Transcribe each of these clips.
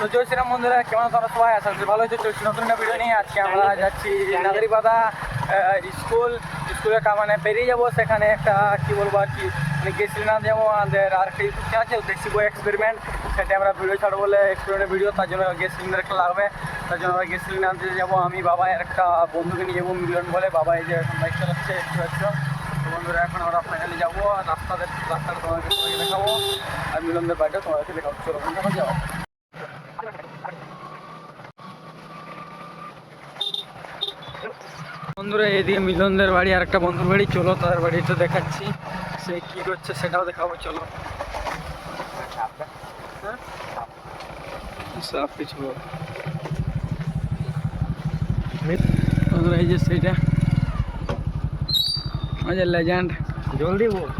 তো জয় শ্রীরাম বন্ধুরা, কেমন তোমরা? সবাই আশা ভালো হচ্ছে চলছি নতুন একটা ভিডিও নিয়ে। আজকে আমরা যাচ্ছি নাগরিকবাদা স্কুল। স্কুলের কা- মানে পেরিয়ে যাব সেখানে একটা, কি বলব আর কি মানে গেছিলাম যাব। আমাদের আর একটা ইউটিউব চ্যানেল আছে বই এক্সপেরিমেন্ট সেটা আমরা ভিডিও ছাড়বো বলে এক্সপেরিমেন্ট ভিডিও তার জন্য গ্যাস সিলিন্ডার একটা লাগবে। তার জন্য আমরা গ্যাস সিলিন্ডার যাব। আমি, বাবা একটা বন্ধুকে নিয়ে যাব মিলন বলে। বাবা, এই যে এখন বাইক চালাচ্ছে, একটু একটু বন্ধুরা, এখন আমরা ফাইনালি যাব। রাস্তাতে রাস্তাটা তোমাদেরকে দেখাবো। আর মিলনদের বাড়িটা তোমাদেরকে দেখাবো। চলো বন্ধুরা বন্ধুরা, এদিকে মিলনদের বাড়ি আর একটা বন্ধুর বাড়ি। চলো তাদের বাড়িতে দেখাচ্ছি। সে কি করছে সেটাও দেখাবো, চলো। হ্যাঁ? সব কিছু। বন্ধুরা, এই যে সেইটা। আমাদের লেজেন্ড জলদি বল।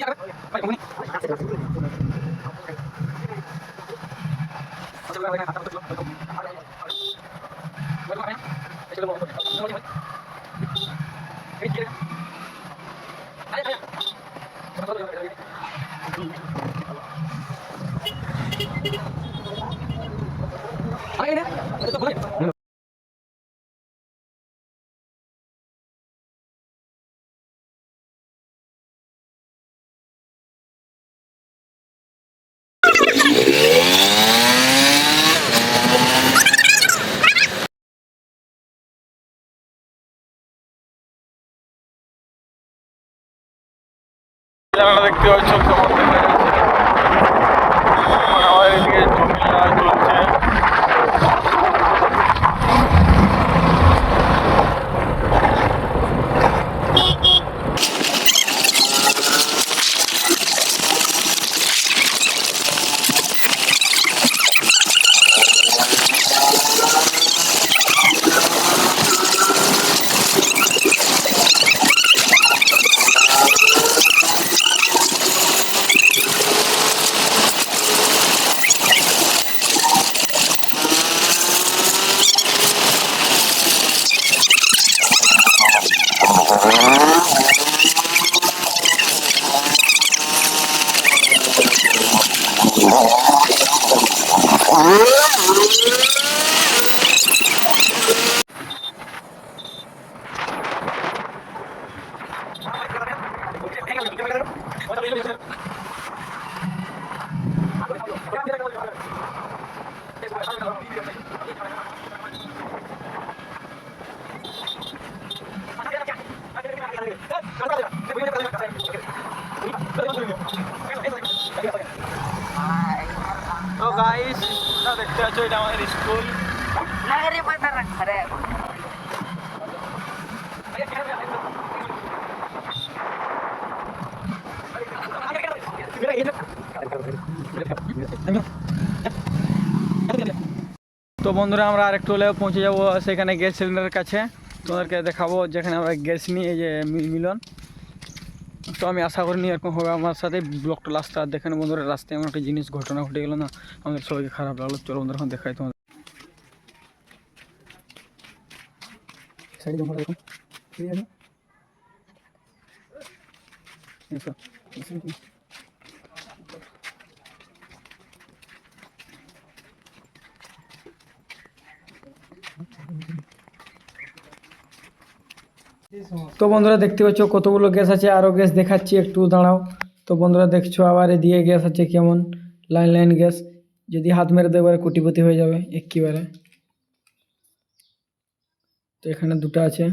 জানালা দেখতে পাচ্ছ কেমন দেখা যাচ্ছে আর আমাদের এদিকে I don't know. এটা আমাদের স্কুল তো বন্ধুরা, আমরা আরেকটু হলে পৌঁছে যাব। সেখানে গ্যাস সিলিন্ডারের কাছে। তোমাদেরকে দেখাবো, যেখানে আমরা গ্যাস নিয়ে যে মিলন। তো আমি আশা করিনি এরকম হবে। আমার সাথে ব্লকটা লাস্টটা দেখেন বন্ধুরা রাস্তায় এমন একটা জিনিস ঘটনা ঘটে গেলো না, আমাদের সবাইকে খারাপ লাগল। চলো বন্ধুরা, এখন দেখাই তোমাদের। ঠিক আছে তো বন্ধুরা দেখতে পাচ্ছ কতগুলো গ্যাস আছে আরও গ্যাস দেখাচ্ছি, একটু দাঁড়াও। তো বন্ধুরা দেখছ আবার এদিকে গ্যাস আছে কেমন? লাইন লাইন গ্যাস, যদি হাত মেরে দেয় এবারে কোটিপতি হয়ে যাবে একেবারে। তো এখানে দুটো আছে।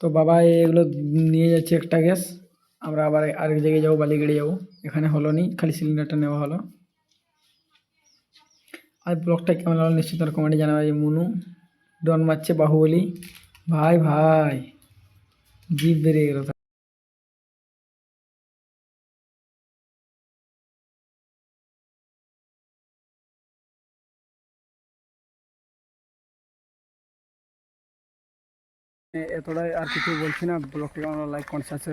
তো বাবা, এগুলো নিয়ে যাচ্ছে একটা গ্যাস। আমরা আবার আরেক জায়গায় যাব, বালিগড়ি যাব। এখানে হলো নি, খালি সিলিন্ডারটা নেওয়া হলো। আর ব্লগটা কেমন লাগল নিশ্চিত কমেন্টে জানাবে যে মুনু। ডন মারছে বাহুবলি। ভাই ভাই জিভ বেরিয়ে গেল এতটাই আর কিছু বলছি না। ব্লগটাকে আমরা লাইক কনসার্স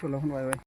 চলো এখন বাই বাই